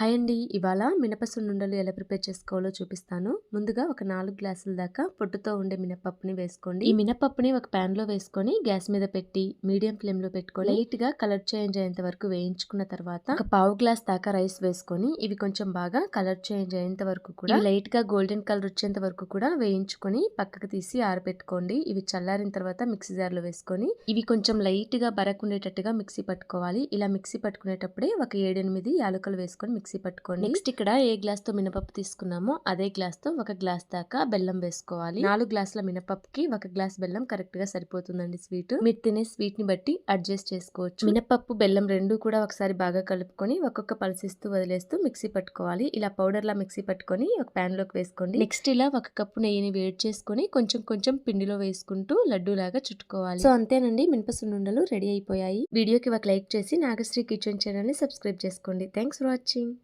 Hi అండి. ఇవాళ మినపసున్నుండలు ఎలా ప్రిపేర్ చేసుకోవాలో చూపిస్తాను. ముందుగా ఒక నాలుగు గ్లాసుల దాకా పొట్టుతో ఉండే మినపప్పుని వేసుకోండి. ఈ మినపప్పుని ఒక ప్యాన్లో వేసుకొని గ్యాస్ మీద పెట్టి మీడియం ఫ్లేమ్లో పెట్టుకొని లైట్గా కలర్ చేంజ్ అయ్యేంత వరకు వేయించుకున్న తర్వాత ఒక పావు గ్లాస్ దాకా రైస్ వేసుకొని ఇవి కొంచెం బాగా కలర్ చేంజ్ అయ్యేంత వరకు కూడా లైట్గా గోల్డెన్ కలర్ వచ్చేంత వరకు కూడా వేయించుకొని పక్కకు తీసి ఆరబెట్టుకోండి. ఇవి చల్లారిన తర్వాత మిక్సీ జార్లో వేసుకొని ఇవి కొంచెం లైట్గా బరకుండేటట్టుగా మిక్సీ పట్టుకోవాలి. ఇలా మిక్సీ పట్టుకునేటప్పుడే ఒక ఏడెనిమిది యాలకులు వేసుకొని మిక్సీ మిక్సీ పట్టుకోండి. నెక్స్ట్ ఇక్కడ ఏ గ్లాస్తో మినపప్పు తీసుకున్నామో అదే గ్లాస్తో ఒక గ్లాస్ దాకా బెల్లం వేసుకోవాలి. నాలుగు గ్లాసుల మినపప్పుకి ఒక గ్లాస్ బెల్లం కరెక్ట్గా సరిపోతుందండి స్వీట్. మీరు తినే స్వీట్ని బట్టి అడ్జస్ట్ చేసుకోవచ్చు. మినపప్పు బెల్లం రెండు కూడా ఒకసారి బాగా కలుపుకొని ఒక్కొక్క పల్సిస్తూ వదిలేస్తూ మిక్సీ పట్టుకోవాలి. ఇలా పౌడర్ లా మిక్సీ పట్టుకొని ఒక ప్యాన్లోకి వేసుకోండి. నెక్స్ట్ ఇలా ఒక కప్పు నెయ్యిని వేడి చేసుకొని కొంచెం కొంచెం పిండిలో వేసుకుంటూ లడ్డు లాగా చుట్టుకోవాలి. సో అంతేనండి మినపసున్నుండలు రెడీ అయిపోయాయి. వీడియోకి ఒక లైక్ చేసి నాగశ్రీ కిచెన్ ఛానల్ని సబ్స్క్రైబ్ చేసుకోండి. Thanks for watching.